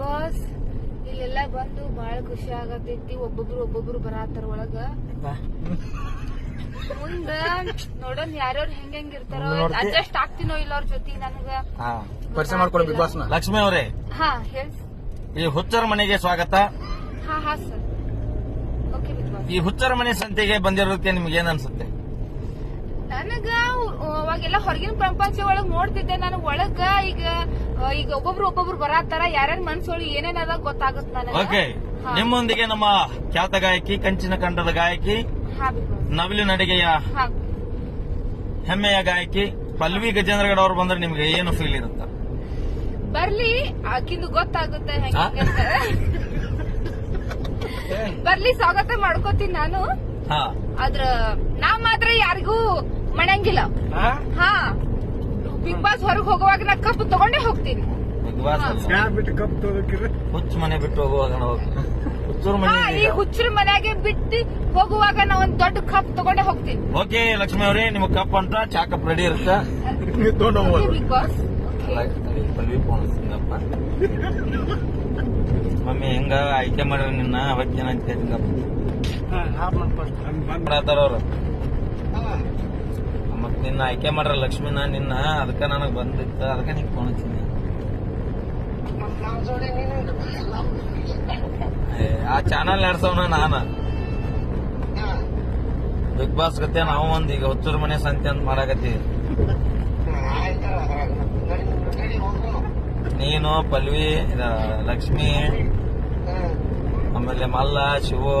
Boss ಇಲ್ಲೆಲ್ಲ ಬಂದು ಬಹಳ ಖುಷಿ ಆಗತೈತಿ ಒಬ್ಬೊಬ್ರು ಒಬ್ಬೊಬ್ರು ಬರಾತಾರ ಒಳಗ. ಮುಂದ ನೋಡೋಣ ಯಾರ್ಯಾರು ಹೆಂಗ್ ಹೆಂಗ್ ಇರ್ತಾರೋ? ಅಡ್ಜಸ್ಟ್ ಆಗ್ತೀನೋ ಇಲ್ಲ ಅವ್ರ ಜೊತೆ ನನಗ. ಹಾ ಪರಿಚಯ ಮಾಡ್ಕೊಳ್ಳಿ ಬಿಗ್ ಬಾಸ್ನ ಲಕ್ಷ್ಮಿ ಅವರೇ. ಹಾ ಹೇಳಿ ಈ ಹುಚ್ಚರ ಮನೆಗೆ ಸ್ವಾಗತ. ಹಾ ಹಾ ಸರ್ ಓಕೆ ಬಿಗ್ ಬಾಸ್. ಈ ಹುಚ್ಚರ ಮನೆ ಸಂತೆಗೆ ಬಂದಿರೋದಕ್ಕೆ ನಿಮ್ಗೆ ಏನ್ ಅನ್ಸುತ್ತೆ? ನನಗ ಅವಾಗೆಲ್ಲ ಹೊರಗಿನ ಪ್ರಪಂಚ ಒಳಗ್ ನೋಡ್ತಿದ್ದೆ. ನಾನು ಒಳಗ ಈಗ ಈಗ ಒಬ್ಬೊಬ್ರು ಒಬ್ಬೊಬ್ರು ಬರತ್ತಾರ ಯಾರ್ಯಾರ ಮನ್ಸೊಳಿ ಏನೇನ ಅದ ಗೊತ್ತಾಗತ್ ನನಗ. ಓಕೆ. ನಿಮ್ಮೊಂದಿಗೆ ನಮ್ಮ ಖ್ಯಾತ ಗಾಯಕಿ ಕಂಚಿನ ಕಂಡದ ಗಾಯಕಿ ನವಿಲು ನಡಿಗೆಯ ಹೆಮ್ಮೆಯ ಗಾಯಕಿ ಪಲ್ವಿ ಗಜೇಂದ್ರಗಡ ಅವರು ಬಂದ್ರೆ ನಿಮ್ಗೆ ಏನು ಫೀಲ್ ಇರುತ್ತ? ಬರ್ಲಿ ಆಕಿಂದು ಗೊತ್ತಾಗುತ್ತೆ ಬರ್ಲಿ ಸ್ವಾಗತ ಮಾಡ್ಕೋತೀನಿ ನಾನು. ಹಾ. ಆದ್ರ ನಾ ಮಾತ್ರ ಯಾರಿಗೂ ಮಣಂಗಿಲ್ಲ. ಹಾ. ಬಿಗ್ ಬಾಸ್ ಹೊರಗ್ ಹೋಗುವಾಗ ನಾ ಕಪ್ ತಗೊಂಡೇ ಹೋಗ್ತೀನಿ. ಬಿಗ್ ಬಾಸ್ ಕಪ್ ತಗೋಕಿರಿ ಹುಚ್ಚ ಮನೆ ಬಿಟ್ಟು ಹೋಗುವಾಗ ಹುಚ್ಚೂರು ಹಾ ಮನೆ ಈ ಹುಚ್ಚರ ಮನೆಗೆ ಬಿಟ್ಟು ಹೋಗುವಾಗ ನಾ ಒಂದ್ ದೊಡ್ಡ ಕಪ್ ತಗೊಂಡೇ ಹೋಗ್ತೀನಿ. ಓಕೆ ಲಕ್ಷ್ಮಿ ಅವರೇ ನಿಮ್ ಕಪ್ ಅಂತ ಚಾ ಕಪ್ ರೆಡಿ ಇರುತ್ತ. Big boss Pallavi phone. Mummy ಹೆಂಗ ಆಯ್ಕೆ ಮಾಡ್ರಿ ನಿನ್ನ? ಅವತ್ತೇನಂತ ಹೇಳಿದ್ನಪ್ಪ. ಮಾಡತ್ತಾರ ಅವ್ರು. ನಿನ್ನ ಆಯ್ಕೆ ಮಾಡ್ರ ಲಕ್ಷ್ಮಿನ, ನಿನ್ನ, ಅದಕ್ಕ ನನಗ್ ಬಂದಿತ್ತ, ಅದಕ್ಕ ನಿಂಗೆ ಫೋನ್ ಹಚ್ಚಿನಿ. ಆ ಚಾನಲ್ ನಡ್ಸವನ ನಾನ. ಬಿಗ್ ಬಾಸ್ ಗತೆ ನಾವು ಒಂದ್, ಈಗ ಹುಚ್ಚೂರ್ ಮನೆ ಸಂತೆ ಅಂತ ಮಾಡಾಕತ್ತೀವಿ. ನೀನು, ಪಲ್ವಿ ಲಕ್ಷ್ಮಿ, ಆಮೇಲೆ ಮಲ್ಲ, ಶಿವು.